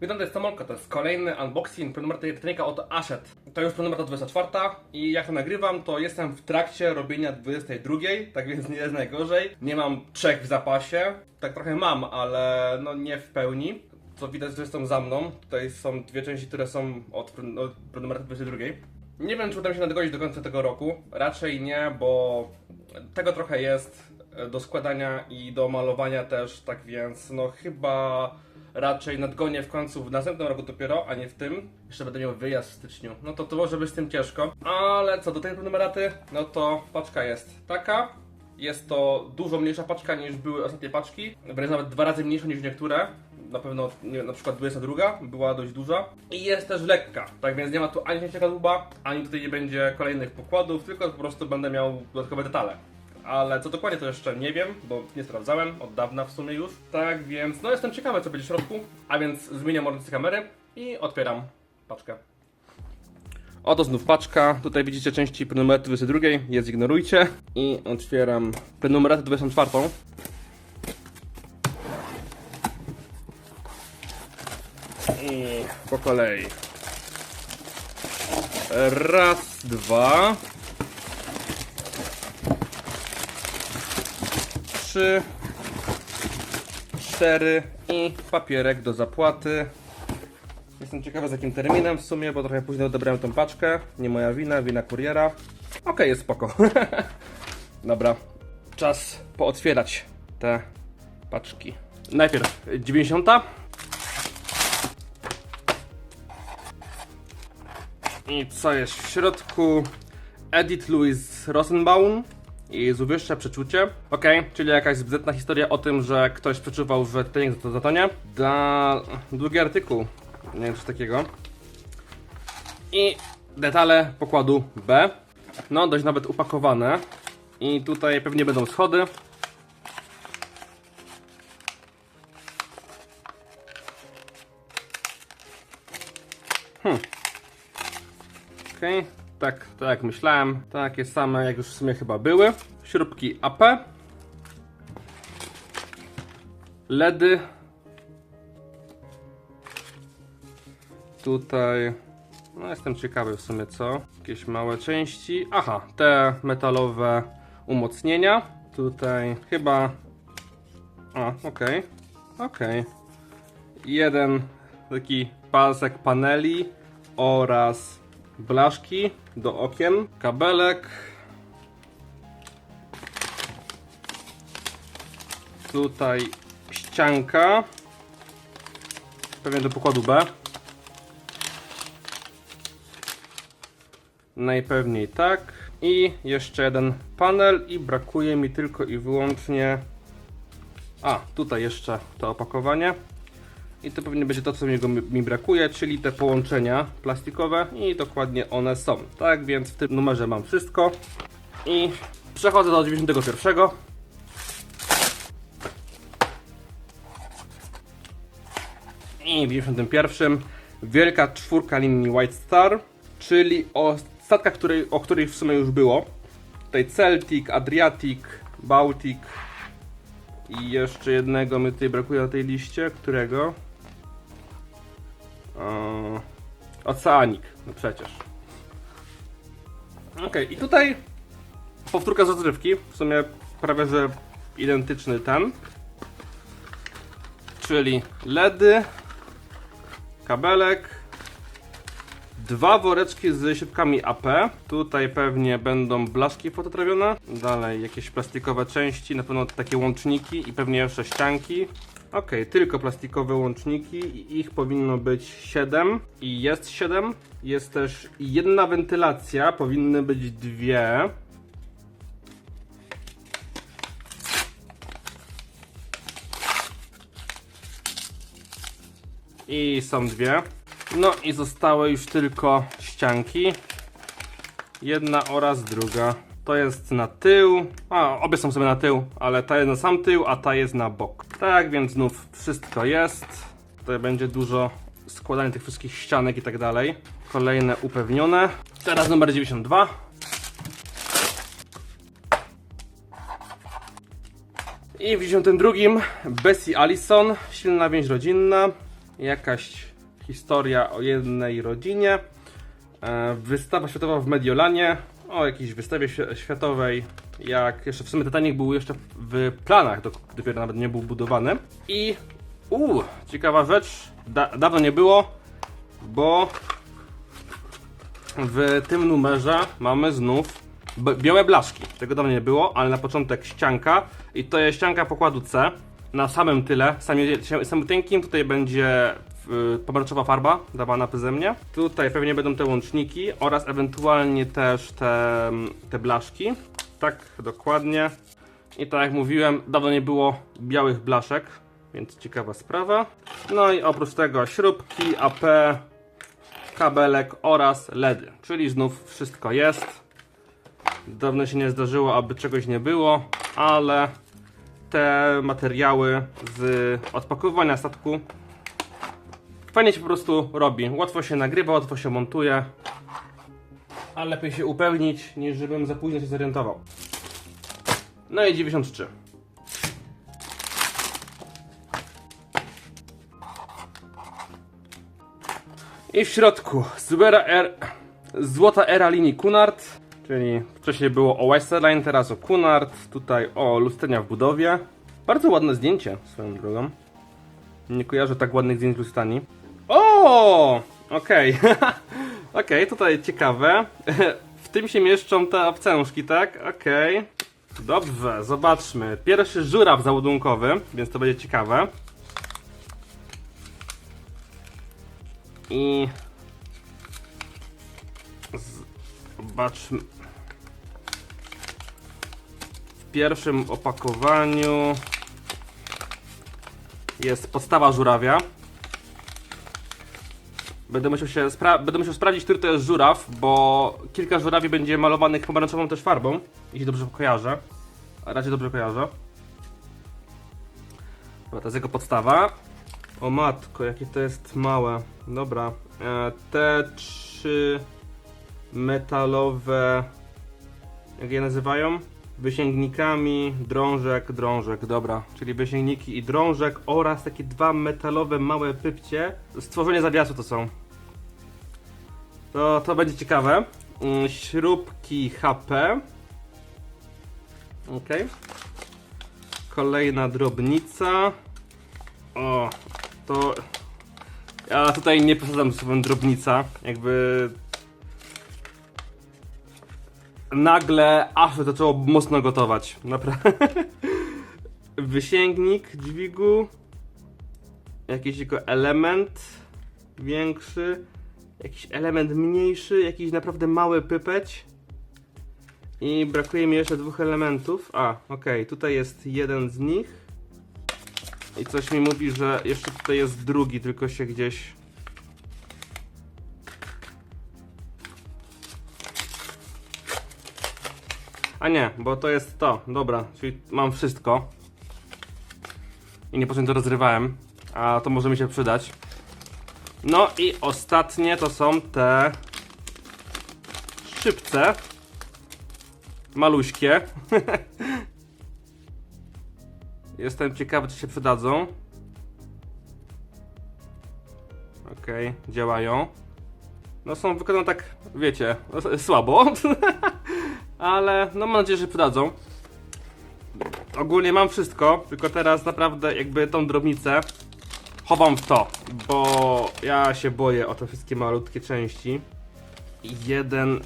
Witam, to jest Samolka, to jest kolejny unboxing prenumerty elektronika od Ashet. To już prenumerata 24 i jak to nagrywam, to jestem w trakcie robienia 22, tak więc nie jest najgorzej. Nie mam trzech w zapasie, tak trochę mam, ale no nie w pełni. Co widać, że są za mną. Tutaj są dwie części, które są od, od prenumerty 22. Nie wiem, czy uda mi się nadgonić do końca tego roku. Raczej nie, bo tego trochę jest do składania i do malowania też, tak więc no chyba raczej nadgonię w końcu w następnym roku dopiero, a nie w tym. Jeszcze będę miał wyjazd w styczniu. No to to może być z tym ciężko. Ale co do tej numeraty, no to paczka jest taka. Jest to dużo mniejsza paczka niż były ostatnie paczki. Wręcz nawet dwa razy mniejsza niż niektóre. Na pewno, nie na przykład 22 była dość duża. I jest też lekka. Tak więc nie ma tu ani cięcia dłuba, ani tutaj nie będzie kolejnych pokładów, tylko po prostu będę miał dodatkowe detale. Ale co dokładnie to jeszcze nie wiem, bo nie sprawdzałem od dawna w sumie już. Tak więc, no jestem ciekawy co będzie w środku. A więc zmieniam orientację kamery i otwieram paczkę. Oto znów paczka. Tutaj widzicie części prenumeraty 22, je zignorujcie. I otwieram prenumeratę 24. I po kolei. Raz, dwa. Trzy. Cztery. I papierek do zapłaty. Jestem ciekawy z jakim terminem w sumie, bo trochę późno odebrałem tą paczkę. Nie moja wina, wina kuriera. Okej, jest spoko. Dobra, czas pootwierać te paczki. Najpierw 90. I co jest w środku? Edith Louis Rosenbaum i Zuwyższe Przeczucie. Okej, czyli jakaś bzdetna historia o tym, że ktoś przeczuwał, że Titanic to zatonie. Dla... Długi artykuł. Nie wiem, coś takiego. I detale pokładu B. No, dość nawet upakowane. I tutaj pewnie będą schody. Okej, tak, tak jak myślałem. Takie same jak już w sumie chyba były. Śrubki AP. LEDy. Tutaj. No jestem ciekawy w sumie co. Jakieś małe części. Aha, te metalowe umocnienia. Tutaj chyba. A, okej. Okej. Jeden taki pasek paneli oraz blaszki do okien, kabelek. Tutaj ścianka. Pewnie do pokładu B. Najpewniej tak. I jeszcze jeden panel i brakuje mi tylko i wyłącznie a, tutaj jeszcze to opakowanie. I to pewnie będzie to, co mi, mi brakuje, czyli te połączenia plastikowe i dokładnie one są. Tak więc w tym numerze mam wszystko. I przechodzę do 91. I w 91 wielka czwórka linii White Star, czyli o statkach, której, o których w sumie już było. Tutaj Celtic, Adriatic, Baltic i jeszcze jednego mi tutaj brakuje na tej liście. Którego? Eee, Oceanik, no przecież. Okej, i tutaj powtórka z rozrywki, w sumie prawie że identyczny ten. Czyli LEDy, kabelek, dwa woreczki z śrubkami AP. Tutaj pewnie będą blaszki fototrawione. Dalej jakieś plastikowe części, na pewno takie łączniki i pewnie jeszcze ścianki. Ok, tylko plastikowe łączniki ich powinno być 7 i jest 7. Jest też jedna wentylacja, powinny być dwie. I są dwie. No i zostały już tylko ścianki. Jedna oraz druga. To jest na tył. A, obie są sobie na tył, ale ta jest na sam tył, a ta jest na bok. Tak, więc znów wszystko jest. Tutaj będzie dużo składania tych wszystkich ścianek i tak dalej. Kolejne upewnione. Teraz numer 92. I w 92 Bessie Allison, silna więź rodzinna. jakaś historia o jednej rodzinie. E, Wystawa światowa w Mediolanie, o jakiejś wystawie świ- światowej, jak jeszcze w sumie Titanic był jeszcze w planach, do- dopiero nawet nie był budowany. I uuu, ciekawa rzecz, da, dawno nie było, bo w tym numerze mamy znów białe blaszki. Tego dawno nie było, ale na początek ścianka i to jest ścianka pokładu C. Na samym tyle, samym, samotynkim, tutaj będzie y, pomarańczowa farba dawana przeze mnie. Tutaj pewnie będą te łączniki oraz ewentualnie też te, te blaszki. Tak, dokładnie. I tak jak mówiłem, dawno nie było białych blaszek, więc ciekawa sprawa. No i oprócz tego śrubki, AP, kabelek oraz LEDy, czyli znów wszystko jest. Dawno się nie zdarzyło, aby czegoś nie było, ale te materiały z odpakowywania statku fajnie się po prostu robi. Łatwo się nagrywa, łatwo się montuje, ale lepiej się upewnić, niż żebym za późno się zorientował. No i 93. I w środku Zubera R... Złota era linii Cunard, czyli wcześniej było o Westerline, teraz o Cunard, tutaj o lustrenia w budowie. Bardzo ładne zdjęcie swoją drogą. Nie kojarzę tak ładnych zdjęć lustani. O! Okej. Okej, tutaj ciekawe. W tym się mieszczą te obcężki, tak? Okej. Dobrze, zobaczmy. Pierwszy żuraw załadunkowy, więc to będzie ciekawe. I zobaczmy. W pierwszym opakowaniu jest podstawa żurawia. Będę musiał, się spra- będę musiał sprawdzić, który to jest żuraw, bo kilka żurawi będzie malowanych pomarańczową też farbą, jeśli dobrze kojarzę. A raczej dobrze kojarzę. Dobra, to jest jego podstawa. O matko, jakie to jest małe. Dobra. E, te trzy metalowe. Jak je nazywają? Wysięgnikami, drążek, drążek, dobra. Czyli wysięgniki i drążek oraz takie dwa metalowe małe pypcie. Stworzenie zawiasu to są. To, to będzie ciekawe. Mm, Śrubki HP. Ok. Kolejna drobnica. O, to ja tutaj nie przesadzam z słowem drobnica, jakby nagle aż zaczęło mocno gotować, naprawdę. Wysięgnik dźwigu, jakiś jego element większy, jakiś element mniejszy, jakiś naprawdę mały pypeć. I brakuje mi jeszcze dwóch elementów. A, okej, tutaj jest jeden z nich. I coś mi mówi, że jeszcze tutaj jest drugi, tylko się gdzieś. A nie, bo to jest to. Dobra, czyli mam wszystko. I niepotrzebnie to rozrywałem. A to może mi się przydać. No i ostatnie to są te szczypce. Maluśkie. Jestem ciekawy, czy się przydadzą. Okej, działają. No są wykonane tak, wiecie, słabo. Ale no mam nadzieję, że przydadzą. Ogólnie mam wszystko, tylko teraz naprawdę jakby tą drobnicę chowam w to, bo ja się boję o te wszystkie malutkie części. Jeden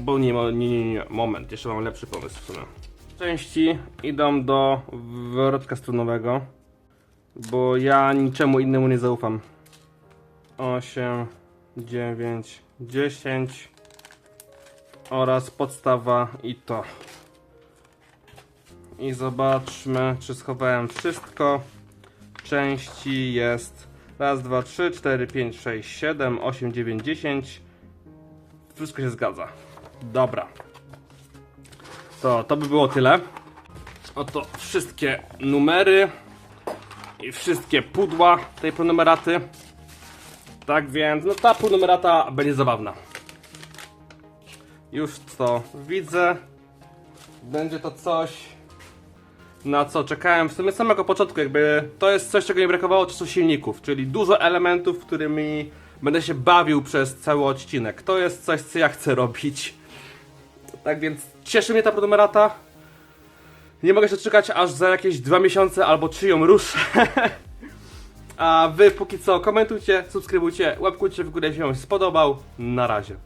Bo nie, nie, nie, nie, moment, jeszcze mam lepszy pomysł w sumie. Części idą do wrotka strunowego, bo ja niczemu innemu nie zaufam. 8, 9, 10 oraz podstawa i to. I zobaczmy, czy schowałem wszystko. Części jest raz, dwa, trzy, cztery, pięć, sześć, siedem, osiem, dziewięć, dziesięć. Wszystko się zgadza. Dobra. To, to by było tyle. Oto wszystkie numery i wszystkie pudła tej pronumeraty. Tak więc, no ta półnumerata będzie zabawna. Już to widzę. Będzie to coś na co czekałem w sumie samego początku, jakby to jest coś, czego mi brakowało, są silników, czyli dużo elementów, którymi będę się bawił przez cały odcinek. To jest coś, co ja chcę robić. Tak więc cieszy mnie ta prenumerata. Nie mogę się czekać aż za jakieś dwa miesiące albo trzy ją ruszę. A wy póki co komentujcie, subskrybujcie, łapkujcie w górę, jeśli wam się spodobał. Na razie.